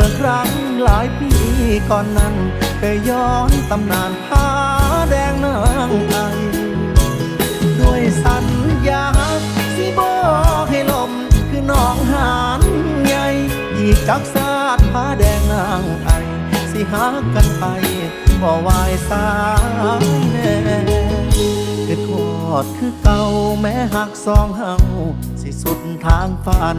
มื่อครั้งหลายปีก่อนนั้นเคยย้อนตำนานผาแดงนางไอด้วยสัญญาสิบอกให้ลมคือน้องหานใหญ่อีกจักสาดผาแดงนางไอสิหากันไปบ่วายสายแน่คือทอดคือเก่าแม้หักสองเฮาสิสุดทางฝัน